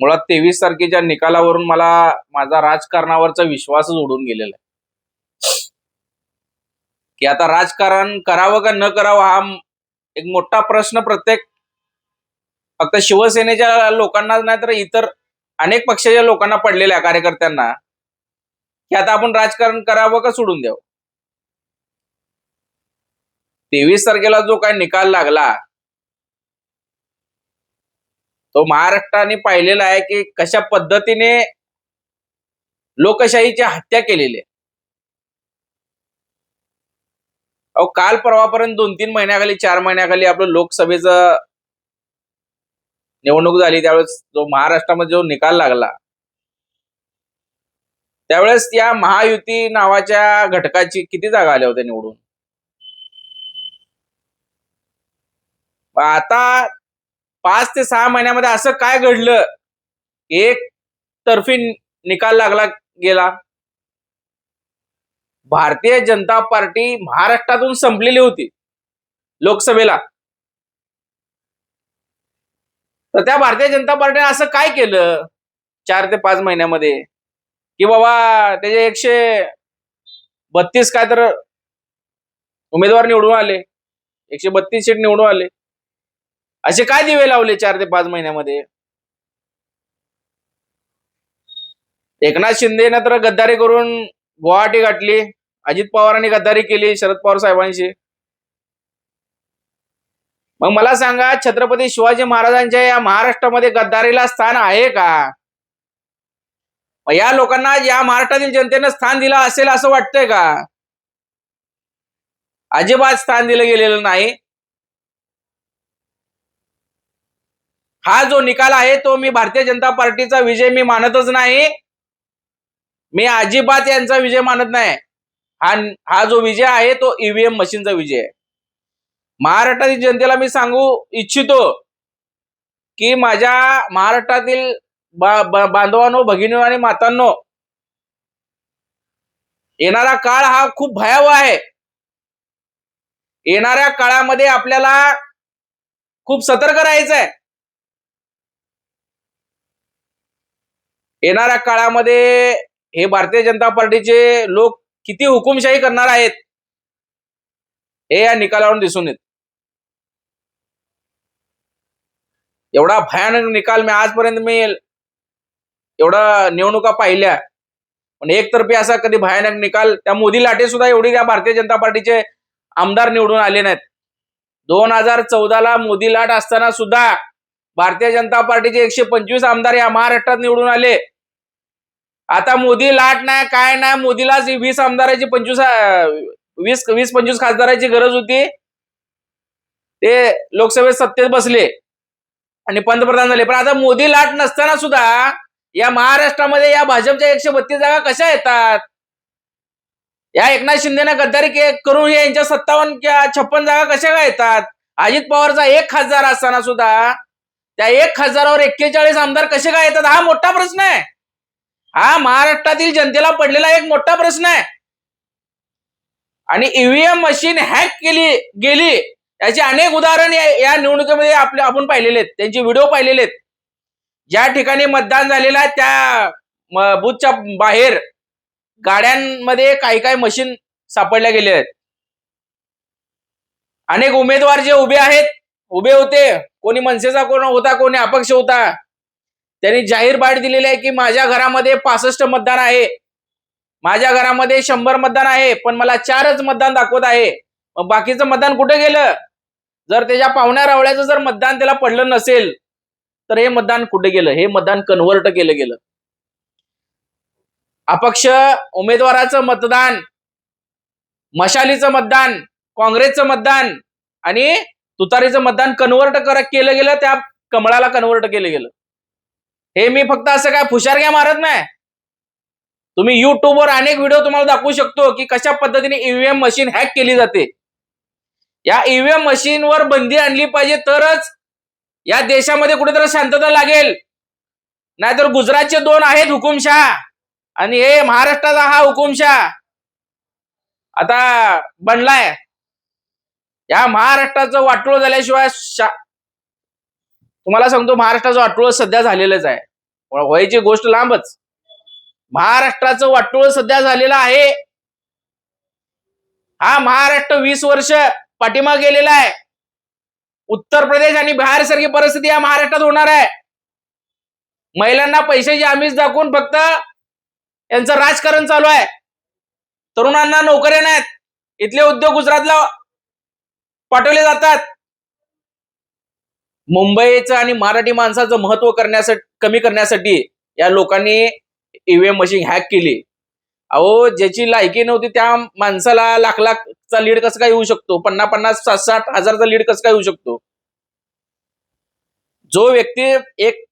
मुळात तेवीस तारखेच्या निकालावरून मला माझा राजकारणावरचा विश्वासच उडून गेलेला आहे. की आता राजकारण करावं का न करावं हा एक मोठा प्रश्न प्रत्येक फक्त शिवसेनेच्या लोकांना नाही तर इतर अनेक पक्षाच्या लोकांना पडलेल्या कार्यकर्त्यांना की आता आपण राजकारण करावं का सोडून द्यावं? तेवीस तारखेला जो काय निकाल लागला तो महाराष्ट्राने पाहिलेला आहे की कशा पद्धतीने लोकशाहीची हत्या केलेली आहे. अहो काल परवापर्यंत दोन तीन महिन्याखाली चार महिन्याखाली आपलं लोकसभेचं निवडणूक झाली त्यावेळेस जो महाराष्ट्रामध्ये जो निकाल लागला त्यावेळेस या महायुती नावाच्या घटकाची किती जागा आल्या होत्या निवडून? आता पाच ते सहा महिन्यामध्ये असं काय घडलं? एक तर्फी निकाल लागला गेला. भारतीय जनता पार्टी महाराष्ट्रातून संपलेली होती. लोकसभेला. तर त्या भारतीय जनता पार्टीने असं काय केलं? चार ते पाच महिन्यामध्ये. की बाबा त्याचे एकशे बत्तीस काय तर उमेदवार निवडून आले. एकशे बत्तीस सीट निवडून आले. असे काय दिवे लावले चार ते पाच महिन्यामध्ये? एकनाथ शिंदेनं तर गद्दारी करून गुवाहाटी गाठली. अजित पवारांनी गद्दारी केली शरद पवार साहेबांशी. मग मला सांगा छत्रपती शिवाजी महाराजांच्या या महाराष्ट्रामध्ये गद्दारीला स्थान आहे का? या लोकांना या महाराष्ट्रातील जनतेनं स्थान दिलं असेल असं वाटतंय का? अजिबात स्थान दिलं गेलेलं नाही. हा जो निकाल आहे तो मी भारतीय जनता पार्टीचा विजय मी मानतच नाही. मी अजिबात यांचा विजय मानत नाही. हा हा जो विजय आहे तो ईव्हीएम मशीनचा विजय आहे. महाराष्ट्रातील जनतेला मी सांगू इच्छितो की माझ्या महाराष्ट्रातील बांधवांनो भगिनी आणि मातांनो येणारा काळ हा खूप भयावह आहे. येणाऱ्या काळामध्ये आपल्याला खूप सतर्क राहायचं आहे येणाऱ्या काळामध्ये हे भारतीय जनता पार्टीचे लोक किती हुकुमशाही करणार आहेत हे या निकालावरून दिसून येत. एवढा भयानक निकाल मी आजपर्यंत मी एवढा निवडणुका पाहिल्या. पण एकतर्फी असा कधी भयानक निकाल त्या मोदी लाटे सुद्धा एवढी त्या भारतीय जनता पार्टीचे आमदार निवडून आले नाहीत. दोन हजार चौदाला मोदी लाट असताना सुद्धा भारतीय जनता पार्टीचे एकशे पंचवीस आमदार या महाराष्ट्रात निवडून आले. आता मोदी लाट नाही काय नाही मोदीला वीस आमदाराची पंचवीस वीस वीस पंचवीस खासदाराची गरज होती. ते लोकसभेत सत्तेत बसले आणि पंतप्रधान झाले. पण आता मोदी लाट नसताना सुद्धा या महाराष्ट्रामध्ये या भाजपच्या एकशे बत्तीस जागा कशा येतात? या एकनाथ शिंदेनं गद्दारी करून यांच्या सत्तावन्न किंवा छप्पन जागा कशा काय येतात? अजित पवारचा एक खासदार असताना सुद्धा त्या एक खासदारावर एक्केचाळीस आमदार कसे काय येतात? हा मोठा प्रश्न आहे. हा महाराष्ट्रातील जनतेला पडलेला एक मोठा प्रश्न आहे. आणि ईव्हीएम मशीन हॅक केली गेली याचे अनेक उदाहरण या निवडणुकीमध्ये आपले आपण पाहिलेले आहेत. त्यांचे व्हिडिओ पाहिलेले आहेत. ज्या ठिकाणी मतदान झालेलं आहे त्या बुथच्या बूथच्या बाहेर गाड्यांमध्ये काही काही मशीन सापडल्या गेले आहेत. अनेक उमेदवार जे उभे आहेत उभे होते. कोणी मनसेचा कोण होता कोणी अपक्ष होता. त्यांनी जाहीर बाट दिलेली आहे की माझ्या घरामध्ये पासष्ट मतदान आहे. माझ्या घरामध्ये शंभर मतदान आहे पण मला चारच मतदान दाखवत आहे. मग बाकीचं मतदान कुठे गेलं? जर त्याच्या पाहुण्या रावळ्याचं जर मतदान त्याला पडलं नसेल तर हे मतदान कुठे गेलं? हे मतदान कन्व्हर्ट केलं गेलं. अपक्ष उमेदवाराचं मतदान मशालीचं मतदान काँग्रेसचं मतदान आणि तुतारीचं मतदान कन्व्हर्ट कर केलं गेलं त्या कमळाला कन्व्हर्ट केलं गेलं. हे मी फक्त असं काय फुशारग्या मारत नाही. तुम्ही युट्यूबवर अनेक व्हिडिओ तुम्हाला दाखवू शकतो की कशा पद्धतीने ईव्हीएम मशीन हॅक केली जाते. या ईव्हीएम मशीनवर बंदी आणली पाहिजे तरच या देशामध्ये कुठेतरी शांतता लागेल. नाहीतर गुजरातचे दोन आहेत हुकुमशाह आणि हे महाराष्ट्राचा हा हुकुमशाह. आता बनलाय. या महाराष्ट्राचं वाटोळ झाल्याशिवाय शा- तुम्हाला सांगतो महाराष्ट्राचं वाटोळ सध्या झालेलंच आहे. व्हायची गोष्ट लांबच. महाराष्ट्राचं वाटोळ सध्या झालेलं आहे. हा महाराष्ट्र वीस वर्ष पाठीमा गेलेला आहे. उत्तर प्रदेश आणि बिहार सारखी परिस्थिती या महाराष्ट्रात होणार आहे. महिलांना पैशाची आमिष दाखवून फक्त यांचं राजकारण चालू आहे. तरुणांना नोकऱ्या नाहीत. इथले उद्योग गुजरातला पाठवले जातात. मुंबईचं आणि मराठी माणसाचं महत्त्व करण्यासाठी कमी करण्यासाठी या लोकांनी ईव्हीएम मशीन हॅक केली. अहो ज्याची लायकी नव्हती त्या माणसाला लाख लाखचा लीड कसं काय येऊ शकतो? पन्नास पन्नास सात साठ हजारचा लीड कसं काय येऊ शकतो? जो व्यक्ती एक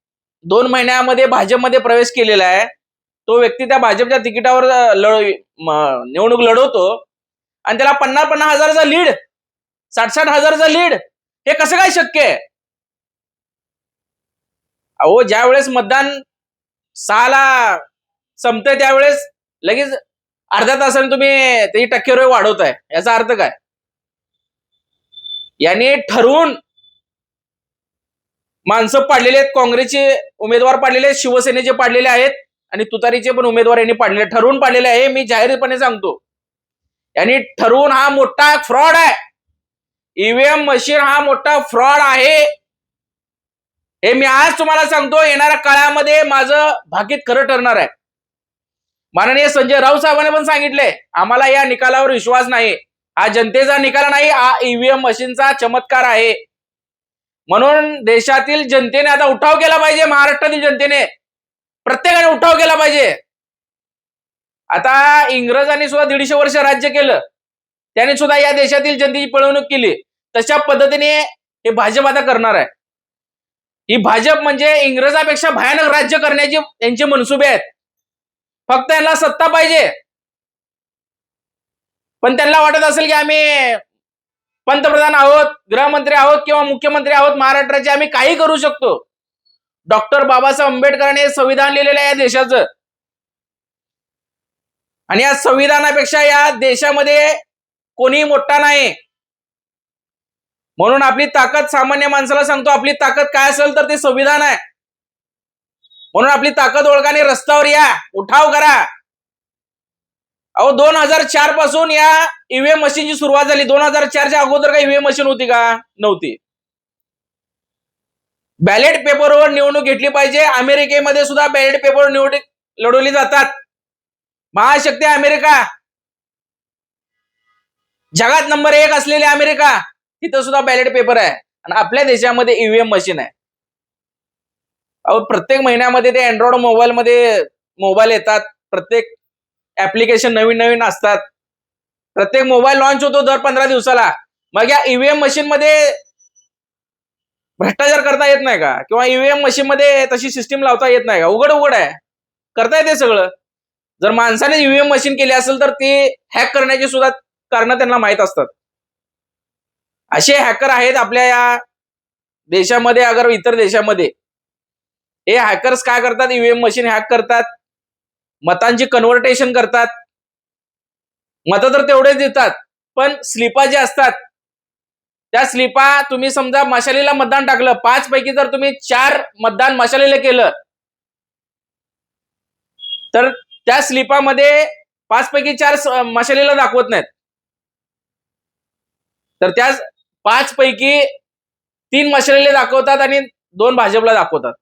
दोन महिन्यामध्ये भाजपमध्ये प्रवेश केलेला आहे तो व्यक्ती त्या भाजपच्या तिकिटावर लढ निवडणूक लढवतो आणि त्याला पन्नास पन्नास हजारचा लीड साठ साठ हजारचा लीड हे कसं काय शक्य आहे? अहो ज्या वेळेस मतदान सहाला संपतंय त्यावेळेस लगेच अर्ध्या तासाने तुम्ही त्याची टक्केवारी वाढवताय. याचा अर्थ काय? यांनी ठरवून माणसं पाडलेले आहेत काँग्रेसचे उमेदवार पाडलेले आहेत शिवसेनेचे पाडलेले आहेत आणि तुतारीचे पण उमेदवार यांनी पाडलेले ठरवून पाडलेले आहे मी जाहीरपणे सांगतो. यांनी ठरवून हा मोठा फ्रॉड आहे. ईव्हीएम मशीन हा मोठा फ्रॉड आहे. हे मी आज तुम्हाला सांगतो येणाऱ्या काळामध्ये माझं भाकीत खरं ठरणार आहे. माननीय संजय राऊत साहेबांनी पण सांगितले आम्हाला या निकालावर विश्वास नाही. हा जनतेचा निकाल नाही हा ईव्हीएम मशीनचा चमत्कार आहे. म्हणून देशातील जनतेने आता उठाव केला पाहिजे महाराष्ट्रातील जनतेने. प्रत्येकाने उठाव केला पाहिजे. आता इंग्रजांनी सुद्धा दीडशे वर्ष राज्य केलं. त्याने सुद्धा या देशातील जनतेची पिळवणूक केली. तशा पद्धतीने हे भाजप आता करणार आहे. ही भाजप म्हणजे इंग्रजापेक्षा भयानक राज्य करण्याचे त्यांचे मनसुबे आहेत. फक्त यांना सत्ता पाहिजे. पण त्यांना वाटत असेल की आम्ही पंतप्रधान आहोत गृहमंत्री आहोत किंवा मुख्यमंत्री आहोत महाराष्ट्राचे आम्ही काही करू शकतो. डॉक्टर बाबासाहेब आंबेडकरांनी संविधान लिहिलेलं आहे या देशाचं. आणि या संविधानापेक्षा या देशामध्ये कोणीही मोठा नाही. म्हणून आपली ताकद सामान्य माणसाला सांगतो आपली ताकद काय असेल तर ते संविधान आहे. म्हणून आपली ताकद ओळखाने रस्त्यावर या उठाव करा. अहो दोन हजार चारपासून या ईव्हीएम मशीनची सुरुवात झाली. दोन हजार चारच्या अगोदर काही ईव्हीएम मशीन होती का? नव्हती. बॅलेट पेपरवर निवडणूक घेतली पाहिजे. अमेरिकेमध्ये सुद्धा बॅलेट पेपरवर निवडणूक लढवली जातात. महाशक्ती अमेरिका. जगात नंबर एक असलेली अमेरिका. तिथं सुद्धा बॅलेट पेपर आहे. आणि आपल्या देशामध्ये ईव्हीएम मशीन आहे. अहो प्रत्येक महिन्यामध्ये ते अँड्रॉइड मोबाईल मध्ये मोबाईल येतात. प्रत्येक ऍप्लिकेशन नवीन नवीन असतात. प्रत्येक मोबाईल लॉन्च होतो दर पंधरा दिवसाला. मग या ईव्हीएम मशीन मध्ये भ्रष्टाचार करता येत नाही का? किंवा ईव्हीएम मशीन मध्ये तशी सिस्टीम लावता येत नाही का? उघड उघड आहे. करता येते सगळं. जर माणसाने ईव्हीएम मशीन केली असेल तर ती हॅक करण्याची सुद्धा कारण त्यांना माहीत असतात. असे हॅकर आहेत आपल्या या देशामध्ये अगर इतर देशामध्ये. हे हॅकर्स काय करतात? ईव्हीएम मशीन हॅक करतात. मतांची कन्व्हर्टेशन करतात. मतं तर तेवढेच देतात पण स्लिपा जे असतात त्या स्लिपा तुम्ही समजा मशालीला मतदान टाकलं पाच पैकी जर तुम्ही चार मतदान मशालीला केलं तर त्या स्लिपामध्ये पाच पैकी चार मशालीला दाखवत नाहीत. तर त्या पाच पैकी तीन मशालीला दाखवतात आणि दोन भाजपला दाखवतात.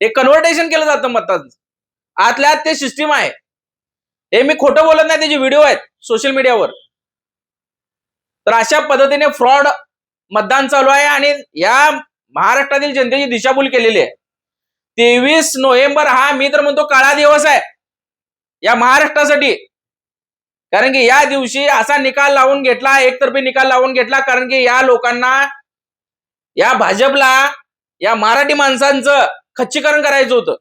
हे कन्व्हर्टेशन केलं जातं मतांचं. आतल्या आत ते सिस्टीम आहे. हे मी खोटं बोलत नाही त्याचे व्हिडिओ आहेत सोशल मीडियावर तर अशा पद्धतीने फ्रॉड मतदान चालू आहे आणि या महाराष्ट्रातील जनतेची दिशाभूल केलेली आहे. तेवीस नोव्हेंबर हा मी तर म्हणतो काळा दिवस आहे. या महाराष्ट्रासाठी कारण की या दिवशी असा निकाल लावून घेतला एकतर्फी निकाल लावून घेतला कारण की या लोकांना या भाजपला या मराठी माणसांचं खच्चीकरण करायचं होतं.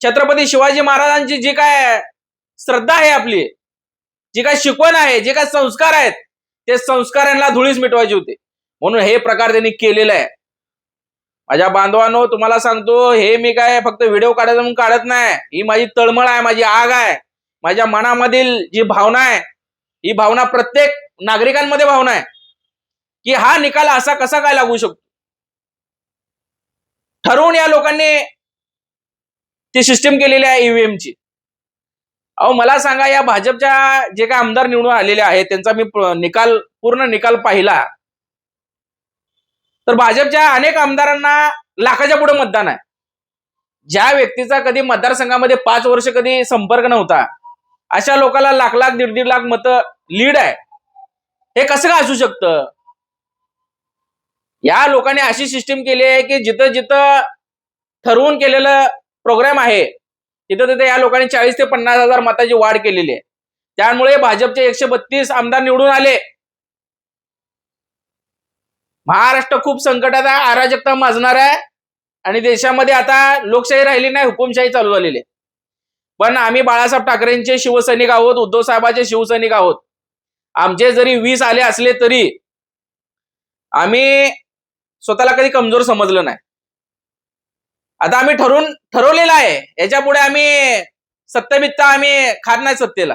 छत्रपती शिवाजी महाराजांची जी काय श्रद्धा आहे आपली जी काय शिकवण आहे जे काय संस्कार आहेत ते संस्कारांना धुळीस मिटवायचे होते. म्हणून हे प्रकार त्यांनी केलेला आहे. माझ्या बांधवांनो तुम्हाला सांगतो हे मी काय फक्त व्हिडिओ काढायचं म्हणून काढत नाही. ही माझी तळमळ आहे माझी आग आहे. माझ्या मनामधील जी भावना आहे ही भावना प्रत्येक नागरिकांमध्ये भावना आहे की हा निकाल असा कसा काय लागू शकतो? ठरवून या लोकांनी ती सिस्टीम केलेली आहे ईव्हीएमची अहो मला सांगा या भाजपच्या जे काही आमदार निवडून आलेले आहेत त्यांचा मी निकाल पूर्ण निकाल पाहिला तर भाजपच्या अनेक आमदारांना लाखाच्या पुढे मतदान आहे. ज्या व्यक्तीचा कधी मतदारसंघामध्ये पाच वर्ष कधी संपर्क नव्हता अशा लोकांना लाख लाख दीड दीड लाख मतं लीड आहे. हे कसं काय असू शकतं? या लोकांनी अशी सिस्टीम केली आहे की जिथं जिथं ठरवून केलेलं प्रोग्राम आहे तिथं तिथं या लोकांनी चाळीस ते पन्नास हजार मताची वाढ केलेली आहे. त्यामुळे भाजपचे एकशे बत्तीस आमदार निवडून आले. महाराष्ट्र खूप संकटात आहे अराजकता माजणार आहे. आणि देशामध्ये आता लोकशाही राहिली नाही हुकुमशाही चालू झालेली आहे. पण आम्ही बाळासाहेब ठाकरेंचे शिवसैनिक आहोत उद्धव साहेबांचे शिवसैनिक आहोत. आमचे जरी वीस आले असले तरी आम्ही स्वतःला कधी कमजोर समजलं नाही. आता आम्ही ठरवून ठरवलेलं आहे. याच्यापुढे आम्ही सत्यबित्ता आम्ही खात नाही सत्तेला.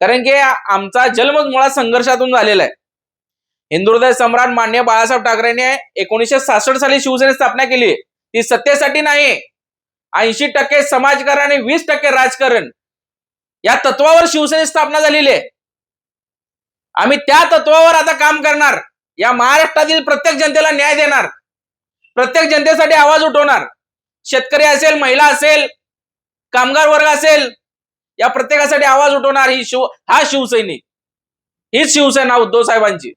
कारण की आमचा जन्म मुळात संघर्षातून झालेला आहे. हिंदुहृदय सम्राट मान्य बाळासाहेब ठाकरेने एकोणीसशे सासष्ट साली शिवसेना स्थापना केली. ती सत्तेसाठी नाही ऐंशी टक्के समाजकारण आणि वीस टक्के राजकारण या तत्वावर शिवसेने स्थापना झालेली आहे. आम्ही त्या तत्वावर आता काम करणार. या महाराष्ट्रातील प्रत्येक जनतेला न्याय देणार. प्रत्येक जनतेसाठी आवाज उठवणार. शेतकरी असेल महिला असेल कामगार वर्ग असेल या प्रत्येकासाठी आवाज उठवणार ही शिव हा शिवसैनिक. हीच शिवसेना उद्धव साहेबांची.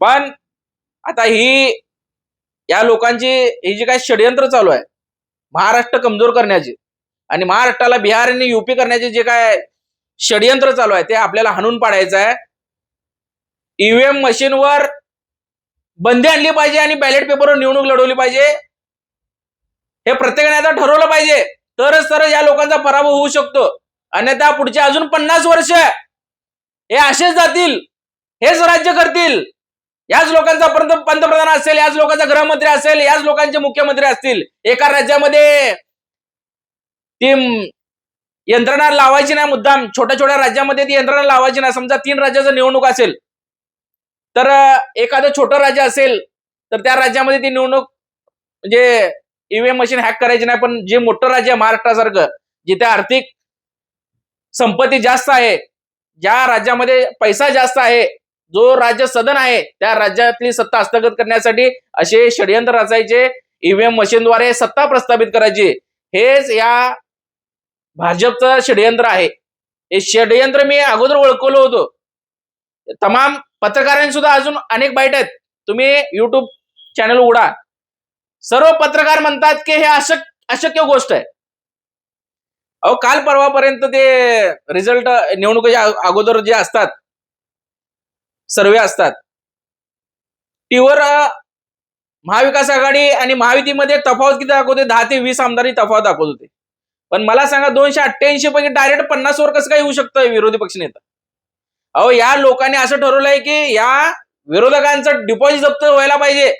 पण आता ही या लोकांची ही जी काही षडयंत्र चालू आहे महाराष्ट्र कमजोर करण्याचे आणि महाराष्ट्राला बिहार आणि युपी करण्याचे जे काय षडयंत्र चालू आहे ते आपल्याला हाणून पाडायचं आहे. ईव्हीएम मशीनवर बंदी आणली पाहिजे आणि बॅलेट पेपरवर निवडणूक लढवली पाहिजे. हे प्रत्येकाने आता ठरवलं पाहिजे. तरच तर या लोकांचा पराभव होऊ शकतो. अन्यथा पुढचे अजून पन्नास वर्ष हे असेच जातील हेच राज्य करतील. याच लोकांचा पंतप्रधान असेल याच लोकांचा गृहमंत्री असेल याच लोकांचे मुख्यमंत्री असतील एका राज्यामध्ये ती यंत्रणा लावायची नाही मुद्दाम. छोट्या छोट्या राज्यामध्ये ती यंत्रणा लावायची नाही. समजा तीन राज्याचं निवडणूक असेल तर एखादं छोटं राज्य असेल तर त्या राज्यामध्ये ती निवडणूक म्हणजे ईव्हीएम मशीन हॅक करायची नाही पण जे मोठं राज्य आहे महाराष्ट्रासारखं जिथे आर्थिक संपत्ती जास्त आहे ज्या राज्यामध्ये पैसा जास्त आहे जो राज्य सदन आहे त्या राज्यातली सत्ता हस्तगत करण्यासाठी असे षडयंत्र रचायचे ईव्हीएम मशीनद्वारे सत्ता प्रस्थापित करायची. हेच या भाजपचं षडयंत्र आहे. हे षडयंत्र मी अगोदर ओळखलो होतो. तमाम पत्रकारांनी सुद्धा अजून अनेक बाईट आहेत. तुम्ही युट्यूब चॅनल उघडा. सर्व पत्रकार म्हणतात की हे अशक अशक्य गोष्ट आहे. अहो काल परवापर्यंत ते रिझल्ट निवडणुकीच्या अगोदर जे असतात सर्वे असतात. टीवर महाविकास आघाडी आणि महायुतीमध्ये तफावत किती दाखवते? दहा ते वीस आमदारी तफावत दाखवत होते. पण मला सांगा दोनशे अठ्ठ्याऐंशी पैकी डायरेक्ट पन्नास वर कसं काय येऊ शकतं विरोधी पक्षनेता अहो या लोकांनी असं ठरवलंय की या विरोधकांचं डिपॉझिट जप्त व्हायला पाहिजे.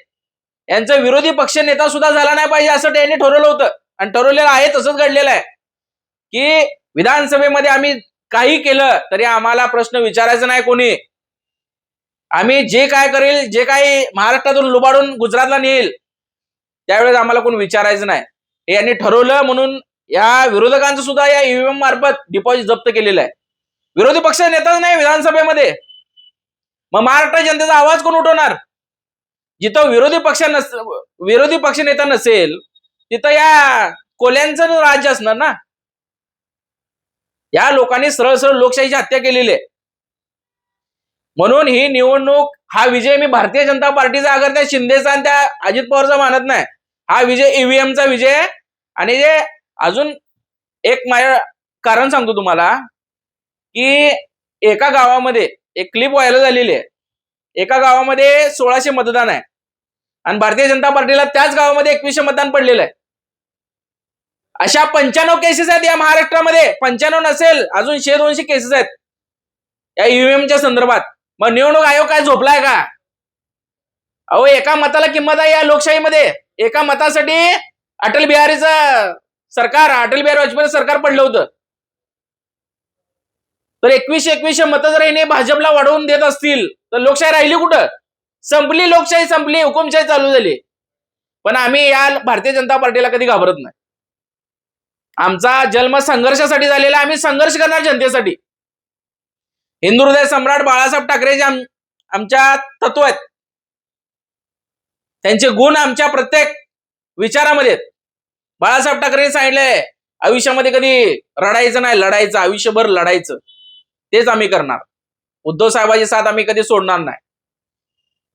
यांचा विरोधी पक्ष नेता सुद्धा झाला नाही पाहिजे असं त्यांनी ठरवलं होतं. आणि ठरवलेलं आहे तसंच घडलेलं आहे. की विधानसभेमध्ये आम्ही काही केलं तरी आम्हाला प्रश्न विचारायचा नाही कोणी. आम्ही जे काय करेल जे काही महाराष्ट्रातून लुबाडून गुजरातला नेईल त्यावेळेस आम्हाला कोण विचारायचं नाही. हे यांनी ठरवलं म्हणून या विरोधकांचं सुद्धा या ईव्हीएम मार्फत डिपॉझिट जप्त केलेलं आहे. विरोधी पक्ष नेताच नाही विधानसभेमध्ये. मग महाराष्ट्र जनतेचा आवाज कोण उठवणार? जिथं विरोधी पक्ष नस विरोधी पक्ष नेता नसेल तिथं या कोल्यांचं राज्य असणार ना? या लोकांनी सरळ सरळ लोकशाहीची हत्या केलेली आहे. म्हणून ही निवडणूक हा विजय मी भारतीय जनता पार्टीचा अगर त्या शिंदेचा आणि त्या अजित पवारचा मानत नाही. हा विजय ईव्हीएमचा विजय आणि जे अजून एक माझ्या कारण सांगतो तुम्हाला की एका गावामध्ये एक क्लिप व्हायला झालेली आहे. एका गावामध्ये सोळाशे मतदान आहे. आणि भारतीय जनता पार्टीला त्याच गावामध्ये एकवीसशे मतदान पडलेलं आहे. अशा पंच्याण्णव केसेस आहेत या महाराष्ट्रामध्ये. पंच्याण्णव नसेल अजून शे दोनशे केसेस आहेत. या ईव्हीएमच्या संदर्भात. मग निवडणूक आयोग काय झोपलाय का? अहो एका मताला किंमत आहे या लोकशाहीमध्ये. एका मतासाठी अटल बिहारीचं सरकार अटल बिहारी वाजपेयी सरकार पडलं होतं. तर एकवीसशे एकवीसशे मतं जर हिने भाजपला वाढवून देत असतील तर लोकशाही राहिली कुठं? संपली लोकशाही संपली हुकुमशाही चालू झाली. पण आम्ही या भारतीय जनता पार्टीला कधी घाबरत नाही. आमचा जन्म संघर्षासाठी झालेला आम्ही संघर्ष करणार जनतेसाठी. हिंदू हृदय सम्राट बाळासाहेब ठाकरे जे आमच्या तत्व आहेत. त्यांचे गुण आमच्या प्रत्येक विचारामध्ये आहेत. बाळासाहेब ठाकरे सांगितलंय आयुष्यामध्ये कधी रडायचं नाही लढायचं आयुष्यभर लढायचं. तेच आम्ही करणार. उद्धव साहेबाची साथ आम्ही कधी सोडणार नाही.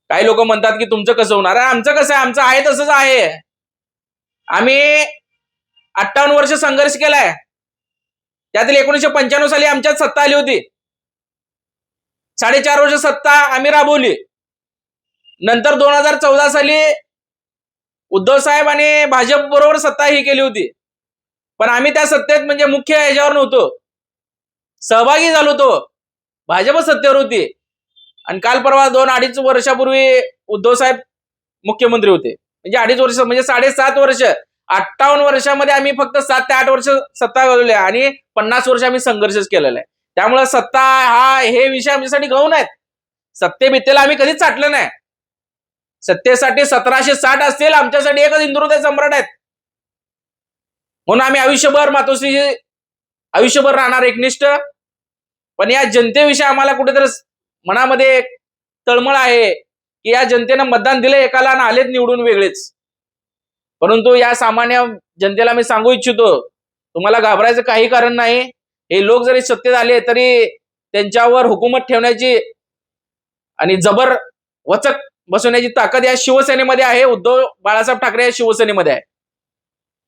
काही लोक म्हणतात की तुमचं कसं होणार? आहे आमचं कसं आहे? आमचं आहे तसंच आहे. आम्ही अठ्ठावन्न वर्ष संघर्ष केलाय. त्यातील एकोणीशे पंच्याण्णव साली आमच्यात सत्ता आली होती. साडेचार वर्ष सत्ता आम्ही राबवली. नंतर दोन हजार चौदा साली उद्धव साहेब आणि भाजप बरोबर सत्ता ही केली होती. पण आम्ही त्या सत्तेत म्हणजे मुख्य ह्याच्यावर नव्हतो. सहभागी झालो होतो. भाजप सत्तेवर होती. आणि काल परवा दोन अडीच वर्षापूर्वी उद्धव साहेब मुख्यमंत्री होते. म्हणजे अडीच वर्ष म्हणजे साडेसात वर्ष. अठ्ठावन्न वर्षामध्ये आम्ही फक्त सात ते आठ वर्ष सत्ता घालवली आहे आणि पन्नास वर्ष आम्ही संघर्षच केलेला आहे. त्यामुळे सत्ता हा हे विषय आमच्यासाठी गौण आहेत. सत्ते भीतेला आम्ही कधीच चाटलं नाही. सत्तेसाठी सतराशे साठ असतील आमच्यासाठी एकच हिंदुहृदय सम्राट आहेत. म्हणून आम्ही आयुष्यभर मातोश्री आयुष्यभर राहणार एकनिष्ठ. पण या जनतेविषयी आम्हाला कुठेतरी मनामध्ये एक तळमळ आहे की या जनतेनं मतदान दिलं एकाला आणि आलेत निवडून वेगळेच. परंतु या सामान्य जनतेला मी सांगू इच्छितो तुम्हाला घाबरायचं काही कारण नाही. हे लोक जरी सत्तेत आले तरी त्यांच्यावर हुकूमत ठेवण्याची आणि जबर वचक बसवण्याची ताकद या शिवसेनेमध्ये आहे. उद्धव बाळासाहेब ठाकरे या शिवसेनेमध्ये आहे.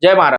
जय महाराज.